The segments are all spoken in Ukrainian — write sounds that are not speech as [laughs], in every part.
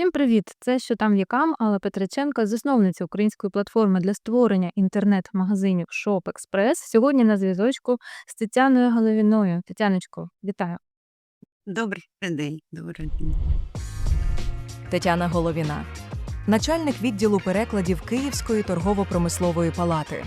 Всім привіт! Це що там вікам, Алла Петриченко, засновниця української платформи для створення інтернет-магазинів Shop Express. Сьогодні на зв'язочку з Тетяною Головіною. Тетяночко, вітаю. Добрий день, добрий день. Тетяна Головіна, начальник відділу перекладів Київської торгово-промислової палати.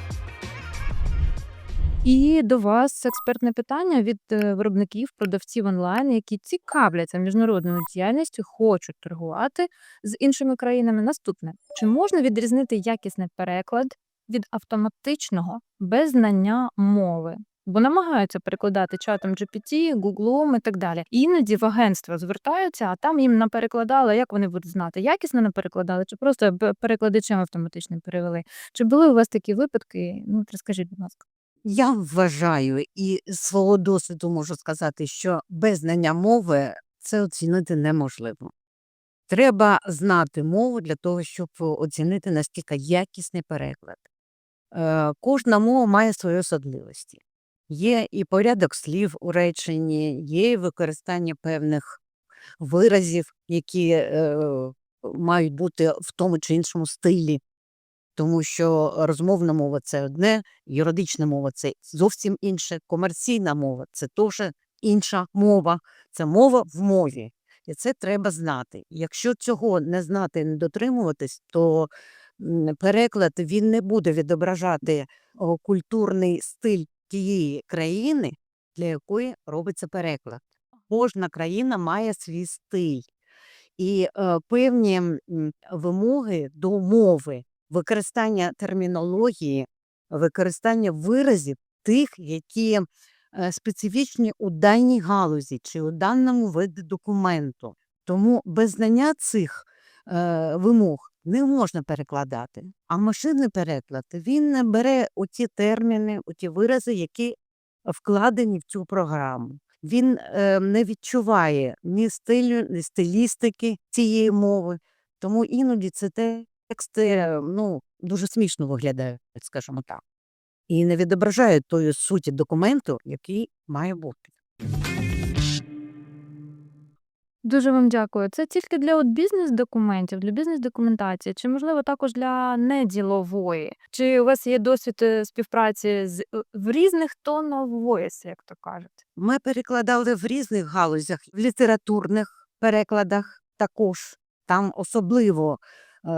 І до вас експертне питання від е, виробників, продавців онлайн, які цікавляться міжнародною діяльністю, хочуть торгувати з іншими країнами. Наступне: чи можна відрізнити якісний переклад від автоматичного без знання мови? Бо намагаються перекладати чатом GPT, Гуглом і так далі. Іноді в агентство звертаються, а там їм наперекладали. Як вони будуть знати, якісно наперекладали, чи просто перекладачем автоматично перевели? Чи були у вас такі випадки? Ну, розкажіть, будь ласка. Я вважаю і свого досвіду можу сказати, що без знання мови це оцінити неможливо. Треба знати мову для того, щоб оцінити наскільки якісний переклад. Е, Кожна мова має свої особливості. Є і порядок слів у реченні, є і використання певних виразів, які е, мають бути в тому чи іншому стилі. Тому що розмовна мова це одне, юридична мова це зовсім інше, комерційна мова це теж інша мова, це мова в мові. І це треба знати. Якщо цього не знати не дотримуватись, то переклад він не буде відображати культурний стиль тієї країни, для якої робиться переклад. Кожна країна має свій стиль і е, певні вимоги до мови використання термінології, використання виразів тих, які е, специфічні у даній галузі чи у даному виді документу. Тому без знання цих е, вимог не можна перекладати. А машинний переклад він не бере оті терміни, оті вирази, які вкладені в цю програму. Він е, не відчуває ні стилю, ні стилістики цієї мови. Тому іноді це тексти ну, дуже смішно виглядають, скажімо так, і не відображають тої суті документу, який має бути. Дуже вам дякую. Це тільки для от бізнес-документів, для бізнес-документації, чи можливо також для неділової? Чи у вас є досвід е, співпраці з е, в різних of voice, як то кажуть? Ми перекладали в різних галузях, в літературних перекладах також. Там особливо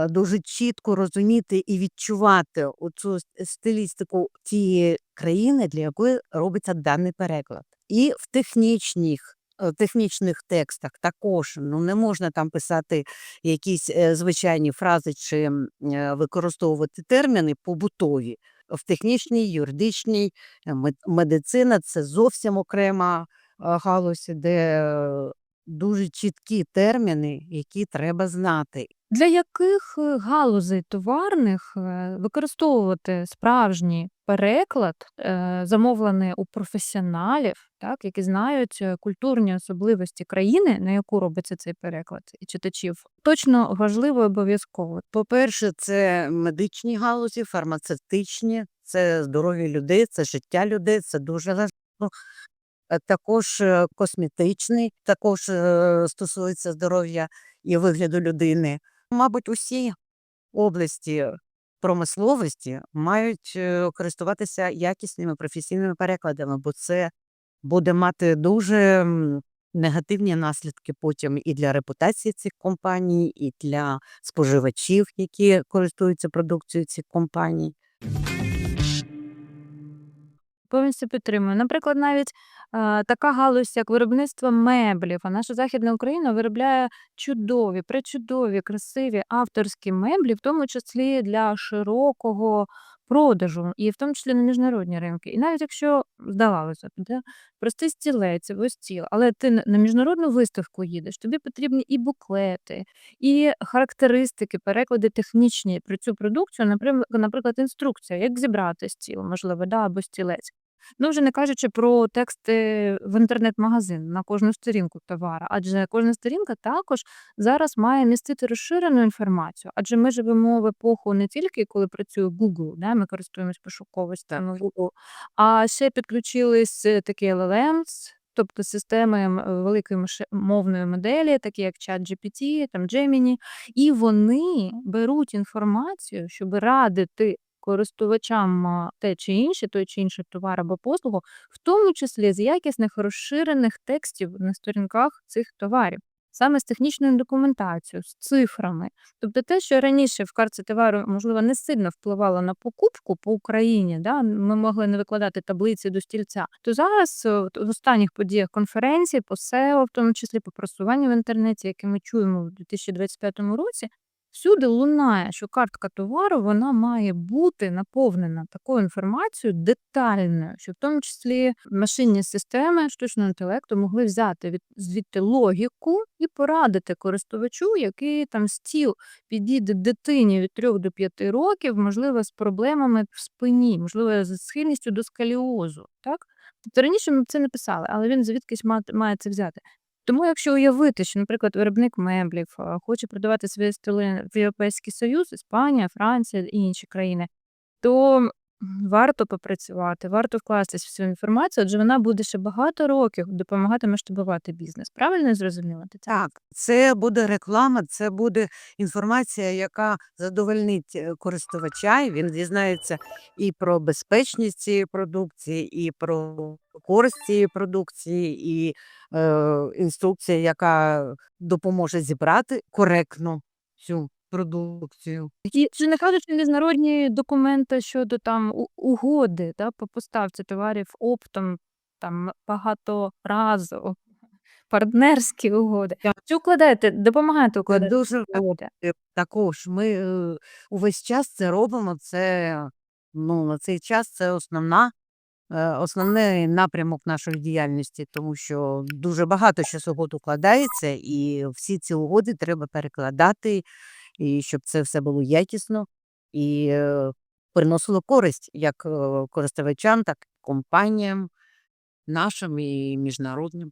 дуже чітко розуміти і відчувати оцю стилістику тієї країни, для якої робиться даний переклад. І в технічних, е, технічних текстах також ну, не можна там писати якісь е, звичайні фрази чи е, використовувати терміни побутові. В технічній, юридичній, е, медицина це зовсім окрема е, галузь, де е, дуже чіткі терміни, які треба знати. Для яких е, галузей товарних е, використовувати справжній переклад, е, замовлений у професіоналів, так, які знають культурні особливості країни, на яку робиться цей переклад, і читачів, точно важливо і обов'язково. По-перше, це медичні галузі, фармацевтичні, це здоров'я людей, це життя людей, це дуже важливо. Також косметичний, також стосується здоров'я і вигляду людини. Мабуть, усі області промисловості мають е, користуватися якісними професійними перекладами, бо це буде мати дуже негативні наслідки потім і для репутації цих компаній, і для споживачів, які користуються продукцією цих компаній. Повністю підтримую. Наприклад, навіть е, така галузь, як виробництво меблів, а наша Західна Україна виробляє чудові, пречудові, красиві авторські меблі, в тому числі для широкого продажу, і в тому числі на міжнародні ринки. І навіть якщо здавалося, да, простий стілець або стіл, але ти на на міжнародну виставку їдеш, тобі потрібні і буклети, і характеристики, переклади технічні про цю продукцію, наприклад, наприклад, інструкція, як зібрати стіл, можливо, да, або стілець. Ну, вже не кажучи про тексти в інтернет-магазин на кожну сторінку товара, адже кожна сторінка також зараз має містити розширену інформацію, адже ми живемо в епоху не тільки коли працює Google, да, ми користуємось пошуковостями Google, а ще підключились е, такі LLMs, тобто системи великої маше- мовної моделі, такі як ChatGPT, там Gemini, і вони беруть інформацію, щоб радити користувачам те чи інше, той чи інший товар або послугу, в тому числі з якісних розширених текстів на сторінках цих товарів, саме з технічною документацією, з цифрами. Тобто те, що раніше в карті товару, можливо, не сильно впливало на покупку по Україні, да, ми могли не викладати таблиці до стільця, то зараз е, в останніх подіях конференції по SEO, в тому числі по просуванню в інтернеті, яке ми чуємо в 2025 році, всюди лунає, що картка товару вона має бути наповнена такою інформацією детальною, що в тому числі машинні системи штучного інтелекту могли взяти від звідти логіку і порадити користувачу, який там стіл підійде дитині від 3 до 5 років, можливо, з проблемами в спині, можливо, з схильністю до скаліозу. Так? Тобто раніше ми це не писали, але він звідкись має це взяти. Тому, якщо уявити, що, наприклад, виробник меблів хоче продавати свої столи в Європейський Союз, Іспанія, Франція і інші країни, то варто попрацювати, варто вкластись в цю інформацію, адже вона буде ще багато років допомагати масштабувати бізнес. Правильно? Тетяна? Так, це буде реклама, це буде інформація, яка задовольнить е, користувача, і він дізнається і про безпечність цієї продукції, і про користь цієї продукції, і е, інструкція, яка допоможе зібрати коректно цю продукцію. І чи не кажучи міжнародні документи щодо там угоди да, по поставці товарів оптом, там багаторазово, [laughs] партнерські угоди. Чи укладаєте, допомагаєте укладати дуже також. Ми е, увесь час це робимо. Це ну, на цей час це основна, е, основний напрямок нашої діяльності, тому що дуже багато що угод укладається, і всі ці угоди треба перекладати, і щоб це все було якісно і е, приносило користь як е, користувачам, так і компаніям нашим і міжнародним.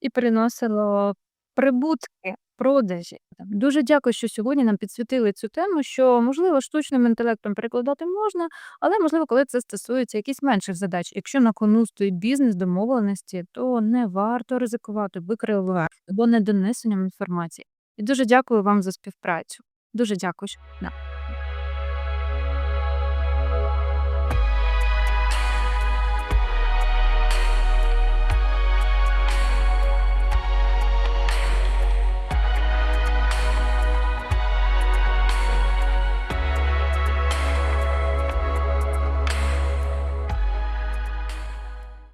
і приносило прибутки, продажі. Дуже дякую, що сьогодні нам підсвітили цю тему, що можливо штучним інтелектом перекладати можна, але можливо, коли це стосується якихось менших задач. Якщо на кону стоїть бізнес, домовленості, то не варто ризикувати викривати або недонесенням інформації. І дуже дякую вам за співпрацю. Дуже дякую.